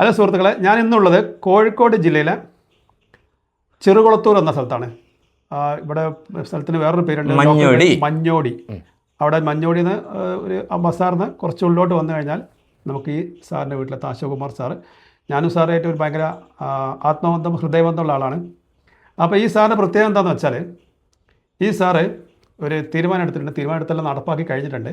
അല്ല സുഹൃത്തുക്കളെ ഞാൻ ഇന്നുള്ളത് കോഴിക്കോട് ജില്ലയിലെ ചെറുകുളത്തൂർ എന്ന സ്ഥലത്താണ്. ഇവിടെ സ്ഥലത്തിന് വേറൊരു പേരുണ്ട്. മഞ്ഞോടി. മഞ്ഞോടി. അവിടെ മഞ്ഞോടിയിൽ നിന്ന് ഒരു ബസാറിൽ കുറച്ച് ഉള്ളിലോട്ട് വന്നു കഴിഞ്ഞാൽ നമുക്ക് ഈ സാറിന്റെ വീട്ടിലെ അശോകുമാർ സാറ്. ഞാനും സാറായിട്ട് ഒരു ഭയങ്കര ആത്മബന്ധം ഹൃദയബന്ധമുള്ള ആളാണ്. അപ്പോൾ ഈ സാറിന്റെ പ്രത്യേകത എന്താണെന്ന് വെച്ചാൽ ഈ സാറ് ഒരു തീരുമാനം എടുത്തിട്ടുണ്ട്. തീരുമാനം എടുത്തെല്ലാം നടപ്പാക്കി കഴിഞ്ഞിട്ടുണ്ട്.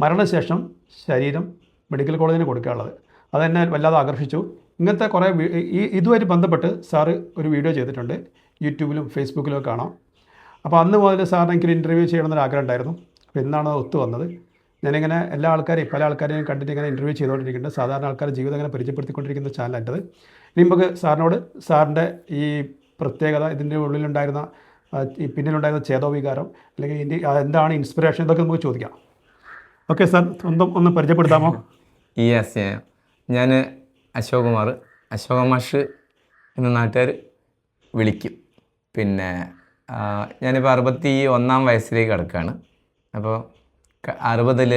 മരണശേഷം ശരീരം മെഡിക്കൽ കോളേജിന് കൊടുക്കാനുള്ളത്. അതെന്നെ വല്ലാതെ ആകർഷിച്ചു. ഇങ്ങനത്തെ കുറേ ഈ ഇതുമായിട്ട് ബന്ധപ്പെട്ട് സാറ് ഒരു വീഡിയോ ചെയ്തിട്ടുണ്ട്. യൂട്യൂബിലും ഫേസ്ബുക്കിലും കാണാം. അപ്പോൾ അന്ന് മുതൽ സാറിന് എനിക്കൊരു ഇന്റർവ്യൂ ചെയ്യണമെന്നൊരു ആഗ്രഹം ഉണ്ടായിരുന്നു. അപ്പോൾ ഇന്നാണ് അത് ഒത്തു വന്നത്. ഞാനിങ്ങനെ എല്ലാ ആൾക്കാരെയും പല ആൾക്കാരെയും കണ്ടിട്ട് ഇങ്ങനെ ഇന്റർവ്യൂ ചെയ്തുകൊണ്ടിരിക്കുന്നുണ്ട്. സാധാരണ ആൾക്കാരുടെ ജീവിതം ഇങ്ങനെ പരിചയപ്പെടുത്തിക്കൊണ്ടിരിക്കുന്ന ചാനൽ ഇനി നമുക്ക് സാറിനോട് സാറിന്റെ ഈ പ്രത്യേകത ഇതിന്റെ ഉള്ളിലുണ്ടായിരുന്ന ഈ പിന്നിലുണ്ടായിരുന്ന ചേതോവികാരം അല്ലെങ്കിൽ ഇതിന്റെ എന്താണ് ഇൻസ്പിറേഷൻ ഇതൊക്കെ നമുക്ക് ചോദിക്കാം. ഓക്കെ സാർ സ്വന്തം ഒന്ന് പരിചയപ്പെടുത്താമോ? യെസ് ഞാൻ അശോക് കുമാർ അശോക മാഷ് എന്ന നാട്ടുകാർ വിളിക്കും. പിന്നെ ഞാനിപ്പോൾ അറുപത്തി ഒന്നാം വയസ്സിലേക്ക് കിടക്കുകയാണ് അപ്പോൾ അറുപതിൽ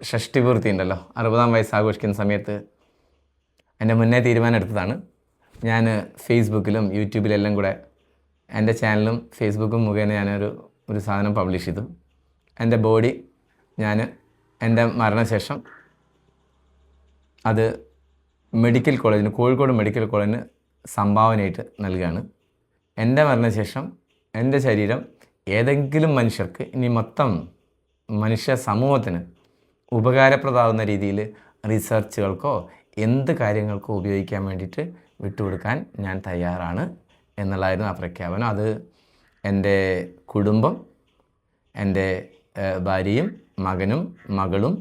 ഷഷ്ടി പൂർത്തി ഉണ്ടല്ലോ അറുപതാം വയസ്സ് ആഘോഷിക്കുന്ന സമയത്ത് എന്റെ മുന്നേ തീരുമാനം എടുത്തതാണ്. ഞാൻ ഫേസ്ബുക്കിലും യൂട്യൂബിലെല്ലാം കൂടെ എന്റെ ചാനലും ഫേസ്ബുക്കും മുഖേന ഞാനൊരു ഒരു സാധനം പബ്ലിഷ് ചെയ്തു. എന്റെ ബോഡി ഞാൻ എന്റെ മരണശേഷം അത് മെഡിക്കൽ കോളേജിന് കോഴിക്കോട് മെഡിക്കൽ കോളേജിന് സംഭാവനയായിട്ട് നൽകുകയാണ്. എന്റെ മരണശേഷം എന്റെ ശരീരം ഏതെങ്കിലും മനുഷ്യർക്ക് ഇനി മൊത്തം മനുഷ്യ സമൂഹത്തിന് ഉപകാരപ്രദമാകുന്ന രീതിയിൽ റിസർച്ചുകൾക്കോ എന്ത് കാര്യങ്ങൾക്കോ ഉപയോഗിക്കാൻ വേണ്ടിയിട്ട് വിട്ടുകൊടുക്കാൻ ഞാൻ തയ്യാറാണ് എന്നുള്ളതായിരുന്നു ആ പ്രഖ്യാപനം. അത് എന്റെ കുടുംബം എന്റെ ഭാര്യയും മകനും മകളും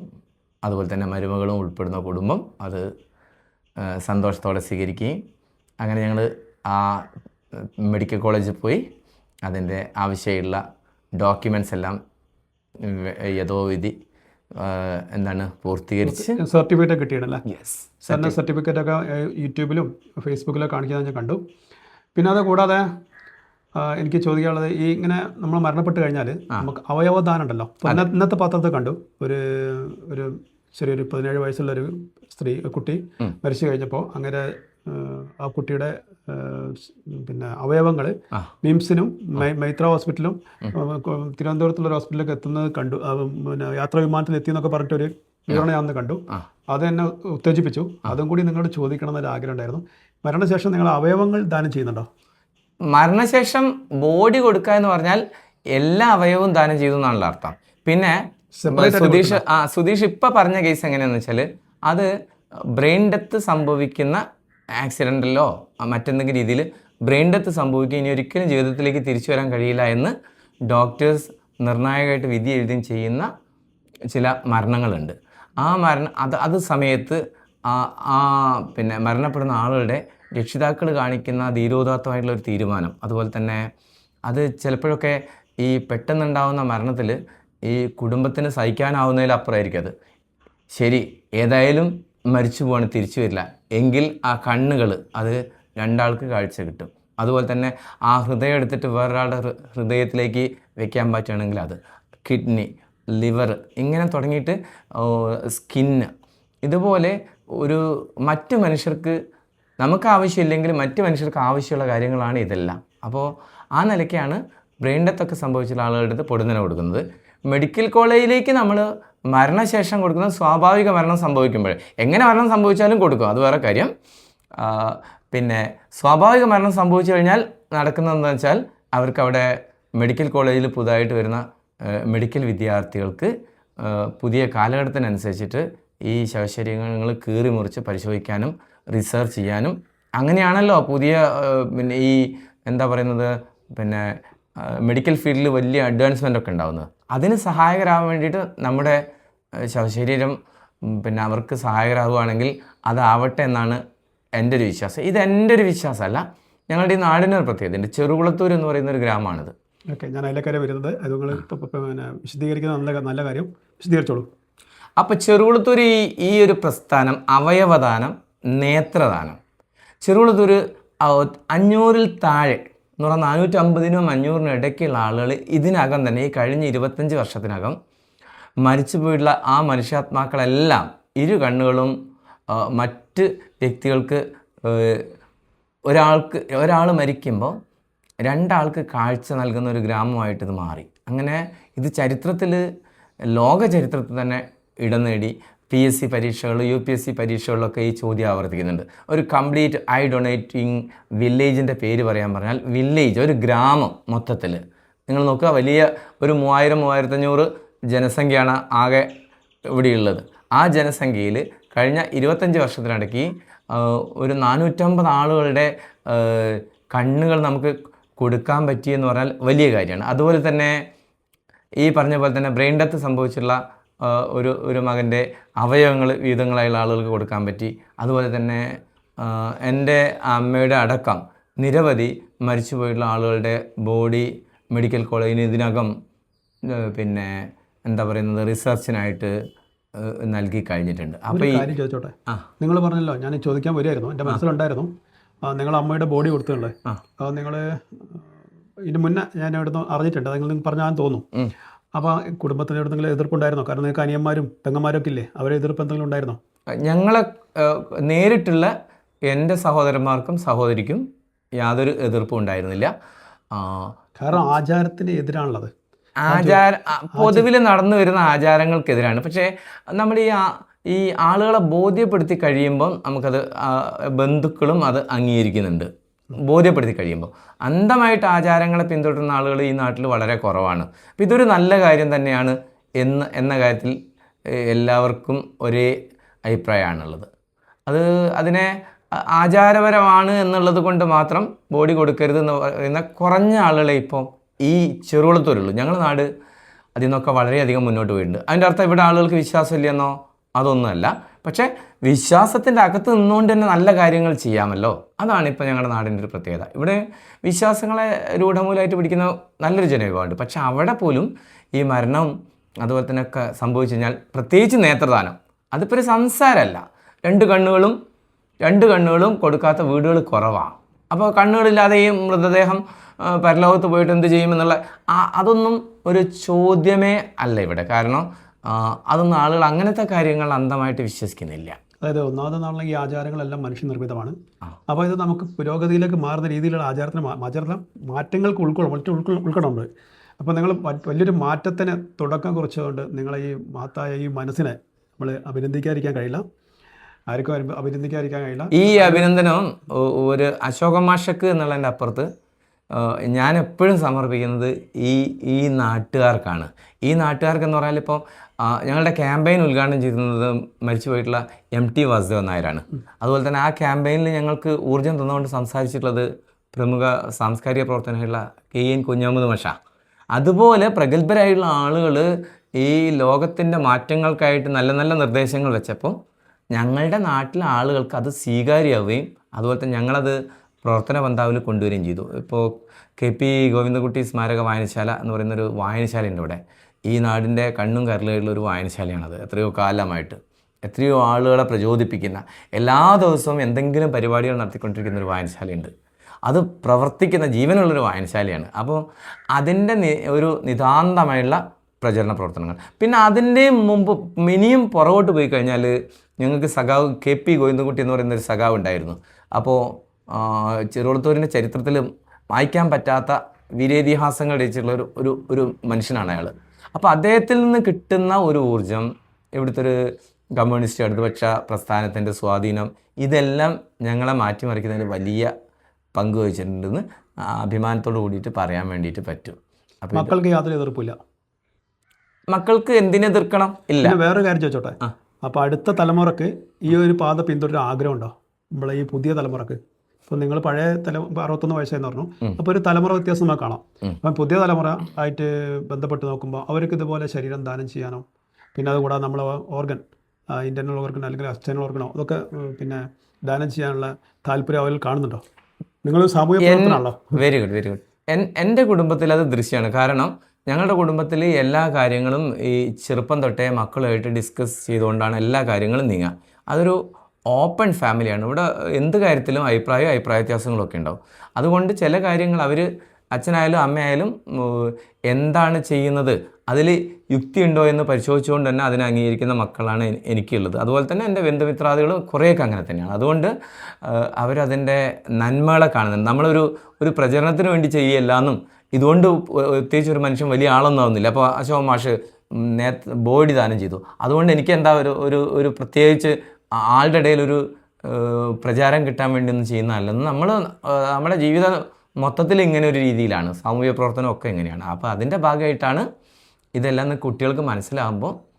അതുപോലെ തന്നെ മരുമകളും ഉൾപ്പെടുന്ന കുടുംബം അത് സന്തോഷത്തോടെ സ്വീകരിക്കുകയും അങ്ങനെ ഞങ്ങൾ ആ മെഡിക്കൽ കോളേജിൽ പോയി അതിന്റെ ആവശ്യമുള്ള ഡോക്യുമെന്റ്സ് എല്ലാം യഥോവിധി എന്താണ് പൂർത്തീകരിച്ച് സർട്ടിഫിക്കറ്റ് കിട്ടിയിട്ടല്ലേ യെസ് സാറിന്റെ സർട്ടിഫിക്കറ്റ് ഒക്കെ യൂട്യൂബിലും ഫേസ്ബുക്കിലും കാണിക്കുന്നത് ഞാൻ കണ്ടു. പിന്നെ അത് കൂടാതെ എനിക്ക് ചോദിക്കാനുള്ളത് ഈ ഇങ്ങനെ നമ്മൾ മരണപ്പെട്ട് കഴിഞ്ഞാൽ നമുക്ക് അവയവദാനം ഉണ്ടല്ലോ. ഇന്നത്തെ പത്രത്തിൽ കണ്ടു. ഒരു ഒരു ചെറിയൊരു പതിനേഴ് വയസ്സുള്ള ഒരു സ്ത്രീ കുട്ടി മരിച്ചു കഴിഞ്ഞപ്പോൾ അങ്ങനെ ആ കുട്ടിയുടെ പിന്നെ അവയവങ്ങൾ മിംസിനും മൈത്ര ഹോസ്പിറ്റലും തിരുവനന്തപുരത്തുള്ള ഒരു ഹോസ്പിറ്റലിലേക്ക് എത്തുന്നത് കണ്ടു. പിന്നെ യാത്രാ വിമാനത്തിൽ എത്തി എന്നൊക്കെ പറഞ്ഞിട്ടൊരു വിവരണം ഞാൻ കണ്ടു. അത് എന്നെ ഉത്തേജിപ്പിച്ചു. അതും കൂടി നിങ്ങളോട് ചോദിക്കണം എന്നൊരു ആഗ്രഹം ഉണ്ടായിരുന്നു മരണശേഷം നിങ്ങൾ അവയവങ്ങൾ ദാനം ചെയ്യുന്നുണ്ടോ? മരണശേഷം ബോഡി കൊടുക്കുക എന്ന് പറഞ്ഞാൽ എല്ലാ അവയവവും ദാനം ചെയ്തു എന്നാണല്ലോ അർത്ഥം. പിന്നെ സുധീഷ് ആ സുധീഷ് ഇപ്പൊ പറഞ്ഞ കേസ് എങ്ങനെയാന്ന് വെച്ചാൽ അത് ബ്രെയിൻ ഡെത്ത് സംഭവിക്കുന്ന ആക്സിഡന്റിലോ മറ്റെന്തെങ്കിലും രീതിയിൽ ബ്രെയിൻ ഡെത്ത് സംഭവിക്കുക ഇനി ഒരിക്കലും ജീവിതത്തിലേക്ക് തിരിച്ചു വരാൻ കഴിയില്ല എന്ന് ഡോക്ടേഴ്സ് നിർണായകമായിട്ട് വിധി എഴുതുകയും ചെയ്യുന്ന ചില മരണങ്ങളുണ്ട്. ആ മരണം അത് അത് സമയത്ത് ആ ആ പിന്നെ മരണപ്പെടുന്ന ആളുകളുടെ രക്ഷിതാക്കൾ കാണിക്കുന്ന ധീരോദാത്തമായിട്ടുള്ള ഒരു തീരുമാനം. അതുപോലെ തന്നെ അത് ചിലപ്പോഴൊക്കെ ഈ പെട്ടെന്നുണ്ടാവുന്ന മരണത്തിൽ ഈ കുടുംബത്തിന് സഹിക്കാനാവുന്നതിലപ്പുറമായിരിക്കും അത്. ശരി ഏതായാലും മരിച്ചു പോവാണ് തിരിച്ചു വരില്ല. എങ്കിൽ ആ കണ്ണുകൾ അത് രണ്ടാൾക്ക് കാഴ്ച കിട്ടും. അതുപോലെ തന്നെ ആ ഹൃദയം എടുത്തിട്ട് വേറൊരാളുടെ ഹൃദയത്തിലേക്ക് വെക്കാൻ പറ്റുകയാണെങ്കിൽ അത് കിഡ്നി ലിവർ ഇങ്ങനെ തുടങ്ങിയിട്ട് സ്കിന്ന് ഇതുപോലെ ഒരു മറ്റ് മനുഷ്യർക്ക് നമുക്ക് ആവശ്യമില്ലെങ്കിൽ മറ്റ് മനുഷ്യർക്ക് ആവശ്യമുള്ള കാര്യങ്ങളാണ് ഇതെല്ലാം. അപ്പോൾ ആ നിലയ്ക്കാണ് ബ്രെയിൻ ഡെത്തൊക്കെ സംഭവിച്ചിട്ടുള്ള ആളുകളുടെ പൊടുന്നനെ കൊടുക്കുന്നത്. മെഡിക്കൽ കോളേജിലേക്ക് നമ്മൾ മരണശേഷം കൊടുക്കുന്ന സ്വാഭാവിക മരണം സംഭവിക്കുമ്പോൾ എങ്ങനെ മരണം സംഭവിച്ചാലും കൊടുക്കും. അത് വേറെ കാര്യം. പിന്നെ സ്വാഭാവിക മരണം സംഭവിച്ചു കഴിഞ്ഞാൽ നടക്കുന്നതെന്ന് വെച്ചാൽ അവർക്ക് അവിടെ മെഡിക്കൽ കോളേജിൽ പുതുതായിട്ട് വരുന്ന മെഡിക്കൽ വിദ്യാർത്ഥികൾക്ക് പുതിയ കാലഘട്ടത്തിനനുസരിച്ചിട്ട് ഈ ശവശരീരങ്ങൾ കീറി മുറിച്ച് പരിശോധിക്കാനും റിസർച്ച് ചെയ്യാനും അങ്ങനെയാണല്ലോ പുതിയ പിന്നെ ഈ എന്താ പറയുന്നത്? പിന്നെ മെഡിക്കൽ ഫീൽഡിൽ വലിയ അഡ്വാൻസ്മെന്റ് ഒക്കെ ഉണ്ടാകുന്നത് അതിന് സഹായകരാകാൻ വേണ്ടിയിട്ട് നമ്മുടെ ശവശരീരം പിന്നെ അവർക്ക് സഹായകരാകുകയാണെങ്കിൽ അതാവട്ടെ എന്നാണ് എന്റെ ഒരു വിശ്വാസം. ഇത് എന്റെ ഒരു വിശ്വാസമല്ല ഞങ്ങളുടെ ഈ നാടിന്റെ ഒരു പ്രത്യേകത ഉണ്ട്. ചെറുകുളത്തൂർ എന്ന് പറയുന്ന ഒരു ഗ്രാമമാണിത്. ഓക്കെ ഞാൻ അതിലേക്കാരെ വരുന്നത്. അത് നിങ്ങൾ പിന്നെ വിശദീകരിക്കുന്ന നല്ല നല്ല കാര്യം. വിശദീകരിച്ചോളൂ. അപ്പോൾ ചെറുകുളത്തൂർ ഈ ഈ ഒരു പ്രസ്ഥാനം അവയവദാനം നേത്രദാനം. ചെറുകുളത്തൂർ അഞ്ഞൂറിൽ താഴെ എന്ന് പറഞ്ഞാൽ നാനൂറ്റമ്പതിനും അഞ്ഞൂറിനും ഇടയ്ക്കുള്ള ആളുകൾ ഇതിനകം തന്നെ ഈ കഴിഞ്ഞ ഇരുപത്തഞ്ച് വർഷത്തിനകം മരിച്ചു പോയിട്ടുള്ള ആ മനുഷ്യാത്മാക്കളെല്ലാം ഇരു കണ്ണുകളും മറ്റ് വ്യക്തികൾക്ക് ഒരാൾക്ക് ഒരാൾ മരിക്കുമ്പോൾ രണ്ടാൾക്ക് കാഴ്ച നൽകുന്ന ഒരു ഗ്രാമമായിട്ട് ഇത് മാറി. അങ്ങനെ ഇത് ചരിത്രത്തിൽ ലോക ചരിത്രത്തിൽ തന്നെ ഇടം നേടി. പി എസ് സി പരീക്ഷകൾ യു പി എസ് സി പരീക്ഷകളിലൊക്കെ ഈ ചോദ്യം ആവർത്തിക്കുന്നുണ്ട്. ഒരു കംപ്ലീറ്റ് ഐ ഡൊണേറ്റിംഗ് വില്ലേജിന്റെ പേര് പറയാൻ പറഞ്ഞാൽ വില്ലേജ് ഒരു ഗ്രാമം മൊത്തത്തിൽ നിങ്ങൾ നോക്കുക വലിയ ഒരു മൂവായിരം മൂവായിരത്തഞ്ഞൂറ് ജനസംഖ്യയാണ് ആകെ ഇവിടെയുള്ളത്. ആ ജനസംഖ്യയിൽ കഴിഞ്ഞ ഇരുപത്തഞ്ച് വർഷത്തിനിടയ്ക്ക് ഒരു നാനൂറ്റമ്പത് ആളുകളുടെ കണ്ണുകൾ നമുക്ക് കൊടുക്കാൻ പറ്റിയെന്ന് പറഞ്ഞാൽ വലിയ കാര്യമാണ്. അതുപോലെ തന്നെ ഈ പറഞ്ഞ പോലെ തന്നെ ബ്രെയിൻ ഡെത്ത് സംഭവിച്ചിട്ടുള്ള ആ, ഒരു ഒരു മകന്റെ അവയവങ്ങൾ വിവിധങ്ങളായുള്ള ആളുകൾക്ക് കൊടുക്കാൻ പറ്റി. അതുപോലെ തന്നെ എന്റെ അമ്മയുടെ അടക്കം നിരവധി മരിച്ചു പോയിട്ടുള്ള ആളുകളുടെ ബോഡി മെഡിക്കൽ കോളേജിന് ഇതിനകം പിന്നെ എന്താ പറയുന്നത് റിസർച്ചിനായിട്ട് നൽകി കഴിഞ്ഞിട്ടുണ്ട്. അപ്പോൾ ഈ കാര്യം ചോദിച്ചോട്ടെ? ആ. നിങ്ങൾ പറഞ്ഞല്ലോ ഞാൻ ചോദിക്കാൻ വരുമായിരുന്നു എന്റെ മനസ്സിലുണ്ടായിരുന്നു. നിങ്ങൾ അമ്മയുടെ ബോഡി കൊടുത്തിട്ടുണ്ട് ആ. നിങ്ങൾ ഇതിന് മുന്നേ ഞാൻ ഇവിടുന്ന് അറിഞ്ഞിട്ടുണ്ട്. നിങ്ങൾ നിങ്ങൾ പറഞ്ഞാൽ തോന്നും. ഉം. അപ്പോൾ കുടുംബത്തിന് എന്തെങ്കിലും എതിർപ്പുണ്ടായിരുന്നോ? കാരണം നിങ്ങൾക്ക് അനിയന്മാരും പെങ്ങന്മാരൊക്കെ ഇല്ലേ? അവരെ എതിർപ്പ് എന്തെങ്കിലും ഉണ്ടായിരുന്നോ? ഞങ്ങളെ നേരിട്ടുള്ള എന്റെ സഹോദരന്മാർക്കും സഹോദരിക്കും യാതൊരു എതിർപ്പും ഉണ്ടായിരുന്നില്ല. കാരണം ആചാരത്തിന് എതിരാണുള്ളത്. ആചാര പൊതുവിൽ നടന്നു വരുന്ന ആചാരങ്ങൾക്കെതിരാണ്. പക്ഷേ നമ്മൾ ഈ ഈ ആളുകളെ ബോധ്യപ്പെടുത്തി കഴിയുമ്പം നമുക്കത് ബന്ധുക്കളും അത് അംഗീകരിക്കുന്നുണ്ട്. ബോധ്യപ്പെടുത്തി കഴിയുമ്പോൾ. അന്ധമായിട്ട് ആചാരങ്ങളെ പിന്തുടരുന്ന ആളുകൾ ഈ നാട്ടിൽ വളരെ കുറവാണ്. അപ്പോൾ ഇതൊരു നല്ല കാര്യം തന്നെയാണ് എന്ന് എന്ന കാര്യത്തിൽ എല്ലാവർക്കും ഒരേ അഭിപ്രായമാണുള്ളത്. അത് അതിനെ ആചാരപരമാണ് എന്നുള്ളത് കൊണ്ട് മാത്രം ബോഡി കൊടുക്കരുത് എന്ന് പറയുന്ന കുറഞ്ഞ ആളുകളെ ഇപ്പം ഈ ചെറുകുളത്തൂരുള്ളൂ. ഞങ്ങളുടെ നാട് അതിൽ നിന്നൊക്കെ വളരെയധികം മുന്നോട്ട് പോയിട്ടുണ്ട്. അതിന്റെ അർത്ഥം ഇവിടെ ആളുകൾക്ക് വിശ്വാസമില്ലെന്നോ അതൊന്നുമല്ല. പക്ഷേ വിശ്വാസത്തിന്റെ അകത്ത് നിന്നുകൊണ്ട് തന്നെ നല്ല കാര്യങ്ങൾ ചെയ്യാമല്ലോ? അതാണ് ഇപ്പോൾ ഞങ്ങളുടെ നാടിന്റെ ഒരു പ്രത്യേകത. ഇവിടെ വിശ്വാസങ്ങളെ രൂഢമൂലമായിട്ട് പിടിക്കുന്ന നല്ലൊരു ജനവിഭാഗമുണ്ട്. പക്ഷേ അവിടെ പോലും ഈ മരണം അതുപോലെ തന്നെ ഒക്കെ സംഭവിച്ചു കഴിഞ്ഞാൽ പ്രത്യേകിച്ച് നേത്രദാനം അതിപ്പോൾ ഒരു സംസാരമല്ല. രണ്ട് കണ്ണുകളും രണ്ട് കണ്ണുകളും കൊടുക്കാത്ത വീടുകൾ കുറവാണ്. അപ്പോൾ കണ്ണുകളില്ലാതെ ഈ മൃതദേഹം പരലോകത്ത് പോയിട്ട് എന്ത് ചെയ്യുമെന്നുള്ള അതൊന്നും ഒരു ചോദ്യമേ അല്ല ഇവിടെ. കാരണം അതൊന്നും ആളുകൾ അങ്ങനത്തെ കാര്യങ്ങൾ അന്ധമായിട്ട് വിശ്വസിക്കുന്നില്ല. അതായത് ഒന്നാമത് ഈ ആചാരങ്ങളെല്ലാം മനുഷ്യനിർമ്മിതമാണ്. അപ്പോൾ ഇത് നമുക്ക് പുരോഗതിയിലേക്ക് മാറുന്ന രീതിയിലുള്ള ആചാരത്തിന് ആചാരത്തിലെ മാറ്റങ്ങൾക്ക് ഉൾക്കൊള്ളും മറ്റു ഉൾക്കൊ ഉൾക്കൊള്ളുന്നുണ്ട് അപ്പോൾ നിങ്ങൾ വലിയൊരു മാറ്റത്തിന് തുടക്കം കുറിച്ചുകൊണ്ട് നിങ്ങളെ ഈ മഹത്തായ ഈ മനസ്സിനെ നമ്മൾ അഭിനന്ദിക്കാതിരിക്കാൻ കഴിയില്ല. ആർക്കും അഭി- അഭിനന്ദിക്കാതിരിക്കാൻ കഴിയില്ല. ഈ അഭിനന്ദനം ഒരു അശോകമാഷക്ക് എന്നുള്ളതിന്റെ അപ്പുറത്ത് ഞാൻ എപ്പോഴും സമർപ്പിക്കുന്നത് ഈ ഈ നാട്ടുകാർക്കാണ്. ഈ നാട്ടുകാർക്ക് എന്ന് പറഞ്ഞാൽ ഇപ്പോൾ ഞങ്ങളുടെ ക്യാമ്പയിൻ ഉദ്ഘാടനം ചെയ്യുന്നത് മരിച്ചു പോയിട്ടുള്ള എം ടി വാസുദേവൻ നായരാണ്. അതുപോലെ തന്നെ ആ ക്യാമ്പയിനിൽ ഞങ്ങൾക്ക് ഊർജം തന്നുകൊണ്ട് സംസാരിച്ചിട്ടുള്ളത് പ്രമുഖ സാംസ്കാരിക പ്രവർത്തനമുള്ള കെ എൻ കുഞ്ഞാമുദ് മഷ. അതുപോലെ പ്രഗത്ഭരായിട്ടുള്ള ആളുകൾ ഈ ലോകത്തിന്റെ മാറ്റങ്ങൾക്കായിട്ട് നല്ല നല്ല നിർദ്ദേശങ്ങൾ വെച്ചപ്പോൾ ഞങ്ങളുടെ നാട്ടിലെ ആളുകൾക്ക് അത് സ്വീകാര്യമാവുകയും അതുപോലെ തന്നെ ഞങ്ങളത് പ്രവർത്തന പന്താവിൽ കൊണ്ടുവരികയും ചെയ്തു. ഇപ്പോൾ കെ പി ഗോവിന്ദകുട്ടി സ്മാരക വായനശാല എന്ന് പറയുന്നൊരു വായനശാലയുണ്ട് ഇവിടെ. ഈ നാടിന്റെ കണ്ണും കരളുള്ള ഒരു വായനശാലയാണത്. എത്രയോ കാലമായിട്ട്. എത്രയോ ആളുകളെ പ്രചോദിപ്പിക്കുന്ന എല്ലാ ദിവസവും എന്തെങ്കിലും പരിപാടികൾ നടത്തിക്കൊണ്ടിരിക്കുന്ന ഒരു വായനശാലയുണ്ട്. അത് പ്രവർത്തിക്കുന്ന ജീവനുള്ളൊരു വായനശാലയാണ്. അപ്പോൾ അതിന്റെ ഒരു നിതാന്തമായുള്ള പ്രചരണ പ്രവർത്തനങ്ങൾ. പിന്നെ അതിന്റെ മുമ്പ് മിനിയും പുറകോട്ട് പോയി കഴിഞ്ഞാൽ ഞങ്ങൾക്ക് സഖാവ് കെ പി ഗോവിന്ദൻകുട്ടി എന്ന് പറയുന്ന ഒരു സഖാവ് ഉണ്ടായിരുന്നു. അപ്പോൾ ചെറുവളത്തൂരിന്റെ ചരിത്രത്തിലും വായിക്കാൻ പറ്റാത്ത വീരേതിഹാസങ്ങൾ രചിച്ചിട്ടുള്ള ഒരു ഒരു ഒരു മനുഷ്യനാണ് അയാൾ അപ്പോൾ അദ്ദേഹത്തിൽ നിന്ന് കിട്ടുന്ന ഒരു ഊർജം ഇവിടുത്തെ ഒരു കമ്മ്യൂണിസ്റ്റ് ഇടതുപക്ഷ പ്രസ്ഥാനത്തിന്റെ സ്വാധീനം ഇതെല്ലാം ഞങ്ങളെ മാറ്റിമറിക്കുന്നതിൽ വലിയ പങ്ക് വഹിച്ചിട്ടുണ്ടെന്ന് അഭിമാനത്തോട് കൂടിയിട്ട് പറയാൻ വേണ്ടിയിട്ട് പറ്റും. മക്കൾക്ക് യാതൊരു എതിർപ്പില്ല മക്കൾക്ക് എന്തിനെതിർക്കണം ഇല്ല. വേറൊരു കാര്യം ചോദിച്ചോട്ടെ. അപ്പോൾ അടുത്ത തലമുറയ്ക്ക് ഈ ഒരു പാത പിന്തുടരാൻ ആഗ്രഹമുണ്ടോ? നമ്മളെ ഈ പുതിയ തലമുറയ്ക്ക്. ഇപ്പോൾ നിങ്ങൾ പഴയ തല അറുപത്തൊന്ന് വയസ്സായെന്ന് പറഞ്ഞു. അപ്പൊ അപ്പോൾ ഒരു തലമുറ വ്യത്യാസം നമുക്ക് കാണാം. അപ്പം പുതിയ തലമുറ ആയിട്ട് ബന്ധപ്പെട്ട് നോക്കുമ്പോൾ അവർക്ക് ഇതുപോലെ ശരീരം ദാനം ചെയ്യാനോ പിന്നെ അതുകൂടാതെ നമ്മളെ ഓർഗൻ ഇന്റർണൽ ഓർഗൻ അല്ലെങ്കിൽ എക്സ്റ്റേണൽ ഓർഗനോ അതൊക്കെ പിന്നെ ദാനം ചെയ്യാനുള്ള താല്പര്യം അവരിൽ കാണുന്നുണ്ടോ? നിങ്ങൾ സാമൂഹ്യ പ്രവർത്തനമാണല്ലോ വെരി ഗുഡ് വെരി ഗുഡ് എൻ എന്റെ കുടുംബത്തിൽ അത് ദൃശ്യമാണ് കാരണം ഞങ്ങളുടെ കുടുംബത്തിൽ എല്ലാ കാര്യങ്ങളും ഈ ചെറുപ്പം തൊട്ടേ മക്കളുമായിട്ട് ഡിസ്കസ് ചെയ്തുകൊണ്ടാണ് എല്ലാ കാര്യങ്ങളും നീങ്ങുക അതൊരു ഓപ്പൺ ഫാമിലിയാണ്. ഇവിടെ എന്ത് കാര്യത്തിലും അഭിപ്രായം അഭിപ്രായ വ്യത്യാസങ്ങളൊക്കെ ഉണ്ടാവും. അതുകൊണ്ട് ചില കാര്യങ്ങൾ അവർ അച്ഛനായാലും അമ്മയായാലും എന്താണ് ചെയ്യുന്നത് അതിൽ യുക്തിയുണ്ടോ എന്ന് പരിശോധിച്ചുകൊണ്ട് തന്നെ അതിനെ അംഗീകരിക്കുന്ന മക്കളാണ് എനിക്കുള്ളത്. അതുപോലെ തന്നെ എന്റെ ബന്ധുമിത്രാദികൾ കുറേയൊക്കെ അങ്ങനെ തന്നെയാണ്. അതുകൊണ്ട് അവരതിന്റെ നന്മകളെ കാണുന്നുണ്ട് നമ്മളൊരു ഒരു പ്രചരണത്തിന് വേണ്ടി ചെയ്യല്ല എന്നും ഇതുകൊണ്ട് പ്രത്യേകിച്ച് ഒരു മനുഷ്യൻ വലിയ ആളൊന്നും ആവുന്നില്ല. അപ്പോൾ അശോക് മാഷ് നേ ബോഡി ദാനം ചെയ്തു. അതുകൊണ്ട് എനിക്ക് എന്താ ഒരു ഒരു ഒരു പ്രത്യേകിച്ച് ആളുടെ ഇടയിൽ ഒരു പ്രചാരം കിട്ടാൻ വേണ്ടി ഒന്നും ചെയ്യുന്നതല്ലെന്ന് നമ്മൾ നമ്മുടെ ജീവിത മൊത്തത്തിൽ ഇങ്ങനെ ഒരു രീതിയിലാണ്. സാമൂഹ്യ പ്രവർത്തനം ഒക്കെ ഇങ്ങനെയാണ് അപ്പോൾ അതിന്റെ ഭാഗമായിട്ടാണ് ഇതെല്ലാം കുട്ടികൾക്ക് മനസ്സിലാകുമ്പോൾ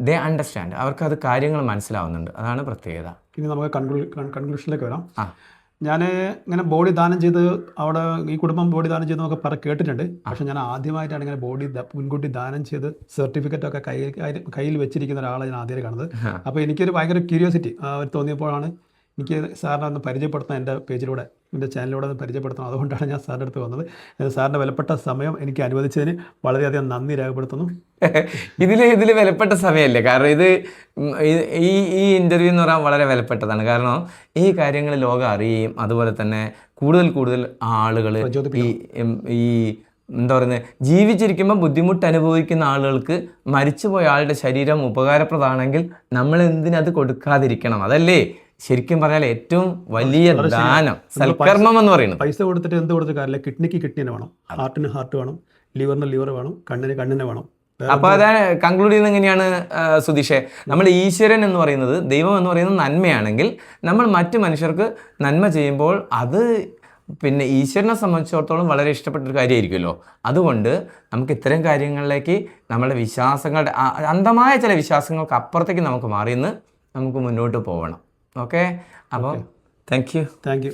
ദേ അണ്ടർസ്റ്റാൻഡ് അവർക്ക് അത് കാര്യങ്ങൾ മനസ്സിലാവുന്നുണ്ട്. അതാണ് പ്രത്യേകത. ഇനി നമുക്ക് കൺക്ലൂഷനിലേക്ക് വരാം. ആ. ഞാൻ ഇങ്ങനെ ബോഡി ദാനം ചെയ്ത് അവിടെ ഈ കുടുംബം ബോഡി ദാനം ചെയ്തു നമുക്ക് പറ കേട്ടിട്ടുണ്ട്. പക്ഷെ ഞാൻ ആദ്യമായിട്ടാണ് ഇങ്ങനെ ബോഡി മുൻകൂട്ടി ദാനം ചെയ്ത് സർട്ടിഫിക്കറ്റ് ഒക്കെ കയ്യിൽ കയ്യിൽ- കയ്യിൽ വെച്ചിരിക്കുന്ന ഒരാളെ ഞാൻ ആദ്യമായി കാണുന്നത്. അപ്പോൾ എനിക്കൊരു ഭയങ്കര ക്യൂരിയോസിറ്റി തോന്നിയപ്പോഴാണ് എനിക്ക് സാറിനെ ഒന്ന് പരിചയപ്പെടുത്താൻ എന്റെ പേജിലൂടെ എന്റെ ചാനലിലൂടെ ഒന്ന് പരിചയപ്പെടുത്തണം. അതുകൊണ്ടാണ് ഞാൻ സാറിന്റെ അടുത്ത് വന്നത്. സാറിന്റെ വിലപ്പെട്ട സമയം എനിക്ക് അനുവദിച്ചതിന് വളരെയധികം നന്ദി രേഖപ്പെടുത്തുന്നു. ഇതിൽ ഇതിൽ വിലപ്പെട്ട സമയമല്ലേ? കാരണം ഇത് ഈ- ഈ ഈ ഇന്റർവ്യൂ എന്ന് പറയാൻ വളരെ വിലപ്പെട്ടതാണ്. കാരണം ഈ കാര്യങ്ങൾ ലോകം അറിയുകയും അതുപോലെ തന്നെ കൂടുതൽ കൂടുതൽ ആളുകൾ ഈ ഈ എന്താ പറയുന്നത് ജീവിച്ചിരിക്കുമ്പോൾ ബുദ്ധിമുട്ട് അനുഭവിക്കുന്ന ആളുകൾക്ക് മരിച്ചുപോയ ആളുടെ ശരീരം ഉപകാരപ്രദമാണെങ്കിൽ നമ്മൾ എന്തിനത് കൊടുക്കാതിരിക്കണം? അതല്ലേ? ശരിക്കും പറഞ്ഞാൽ ഏറ്റവും വലിയ ദാനം സൽക്കർമ്മം എന്ന് പറയുന്നത്. പൈസ കൊടുത്തിട്ട് എന്ത് കൊടുത്തിട്ട് കാര്യമില്ല. കിഡ്നിക്ക് കിഡ്നിനെ വേണം. ഹാർട്ടിന് ഹാർട്ട് വേണം. ലിവറിന് ലിവർ വേണം. കണ്ണിന് കണ്ണിനെ വേണം. അപ്പൊ അതാണ് കൺക്ലൂഡ് ചെയ്യുന്നത് എങ്ങനെയാണ് സുധീഷെ? നമ്മൾ ഈശ്വരൻ എന്ന് പറയുന്നത് ദൈവം എന്ന് പറയുന്നത് നന്മയാണെങ്കിൽ നമ്മൾ മറ്റു മനുഷ്യർക്ക് നന്മ ചെയ്യുമ്പോൾ അത് പിന്നെ ഈശ്വരനെ സംബന്ധിച്ചിടത്തോളം വളരെ ഇഷ്ടപ്പെട്ട ഒരു കാര്യമായിരിക്കുമല്ലോ. അതുകൊണ്ട് നമുക്ക് ഇത്തരം കാര്യങ്ങളിലേക്ക് നമ്മുടെ വിശ്വാസങ്ങളുടെ അന്ധമായ ചില വിശ്വാസങ്ങൾക്ക് അപ്പുറത്തേക്ക് നമുക്ക് മാറിയെന്ന് നമുക്ക് മുന്നോട്ട് പോകണം ഓക്കെ? അപ്പോൾ താങ്ക് യു താങ്ക് യു